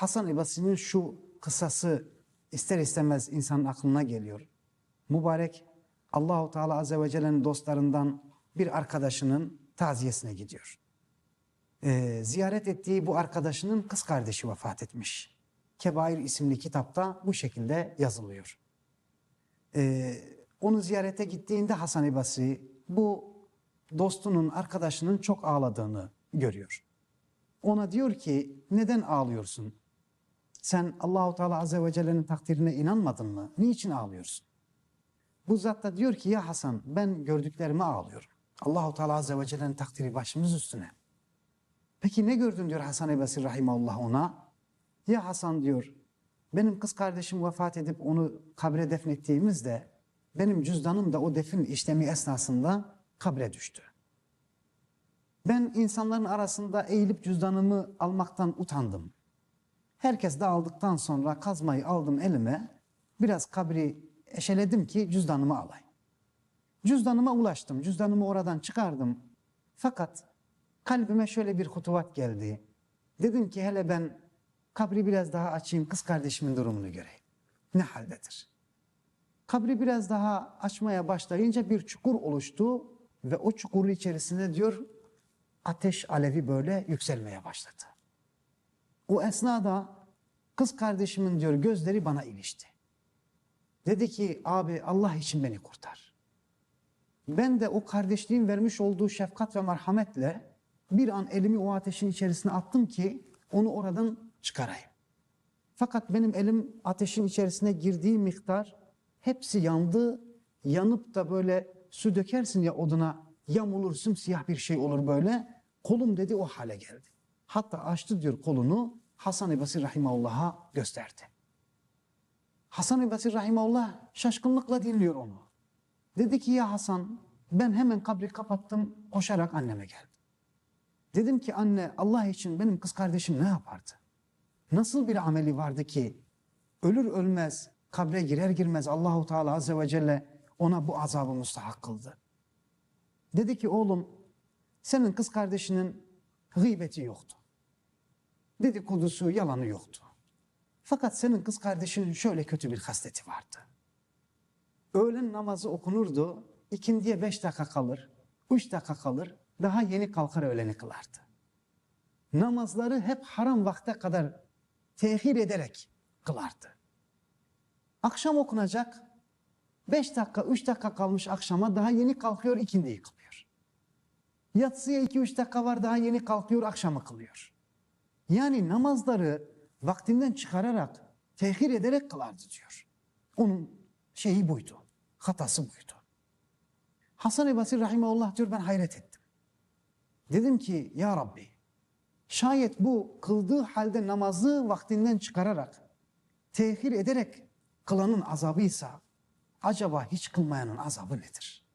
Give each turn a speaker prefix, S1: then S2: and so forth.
S1: Hasan Basri'nin şu kısası ister istemez insanın aklına geliyor. Mübarek Allahu Teala Azze ve Celle'nin dostlarından bir arkadaşının taziyesine gidiyor. Ee, ziyaret ettiği bu arkadaşının kız kardeşi vefat etmiş. Kebair isimli kitapta bu şekilde yazılıyor. Ee, onu ziyarete gittiğinde Hasan Basri bu dostunun, arkadaşının çok ağladığını görüyor. Ona diyor ki neden ağlıyorsun? Sen Allahu Teala Azze ve Celle'nin takdirine inanmadın mı? Niçin ağlıyorsun? Bu zat da diyor ki ya Hasan ben gördüklerime ağlıyorum. Allahu Teala Azze ve Celle'nin takdiri başımız üstüne. Peki ne gördün diyor Hasan Basri Rahimahullah ona? Ya Hasan diyor benim kız kardeşim vefat edip onu kabre defnettiğimizde benim cüzdanım da o defin işlemi esnasında kabre düştü. Ben insanların arasında eğilip cüzdanımı almaktan utandım. Herkes dağıldıktan sonra kazmayı aldım elime. Biraz kabri eşeledim ki cüzdanımı alayım. Cüzdanıma ulaştım. Cüzdanımı oradan çıkardım. Fakat kalbime şöyle bir hutuvat geldi. Dedim ki hele ben kabri biraz daha açayım kız kardeşimin durumunu göreyim. Ne haldedir? Kabri biraz daha açmaya başlayınca bir çukur oluştu ve o çukurun içerisinde diyor ateş alevi böyle yükselmeye başladı. O esnada kız kardeşimin diyor gözleri bana ilişti. Dedi ki abi Allah için beni kurtar. Ben de o kardeşliğin vermiş olduğu şefkat ve merhametle bir an elimi o ateşin içerisine attım ki onu oradan çıkarayım. Fakat benim elim ateşin içerisine girdiği miktar hepsi yandı. Yanıp da böyle su dökersin ya oduna yamulur siyah bir şey olur böyle. Kolum dedi o hale geldi. Hatta açtı diyor kolunu Hasan-ı Basri Rahimahullah'a gösterdi. Hasan-ı Basri Rahimahullah şaşkınlıkla dinliyor onu. Dedi ki ya Hasan ben hemen kabri kapattım koşarak anneme geldim. Dedim ki anne Allah için benim kız kardeşim ne yapardı? Nasıl bir ameli vardı ki ölür ölmez kabre girer girmez Allahu Teala Azze ve Celle ona bu azabı müstahak kıldı. Dedi ki oğlum senin kız kardeşinin gıybeti yoktu. Dedikodusu, yalanı yoktu. Fakat senin kız kardeşinin şöyle kötü bir hasleti vardı. Öğlen namazı okunurdu, ikindiye beş dakika kalır, üç dakika kalır, daha yeni kalkar öğleni kılardı. Namazları hep haram vakte kadar tehir ederek kılardı. Akşam okunacak, beş dakika, üç dakika kalmış akşama daha yeni kalkıyor, ikindiyi kılıyor. Yatsıya iki üç dakika var daha yeni kalkıyor, akşamı kılıyor. Yani namazları vaktinden çıkararak, tehir ederek kılardı diyor. Onun şeyi buydu, hatası buydu. Hasan-ı Basri Rahimahullah diyor ben hayret ettim. Dedim ki ya Rabbi şayet bu kıldığı halde namazı vaktinden çıkararak, tehir ederek kılanın azabıysa acaba hiç kılmayanın azabı nedir?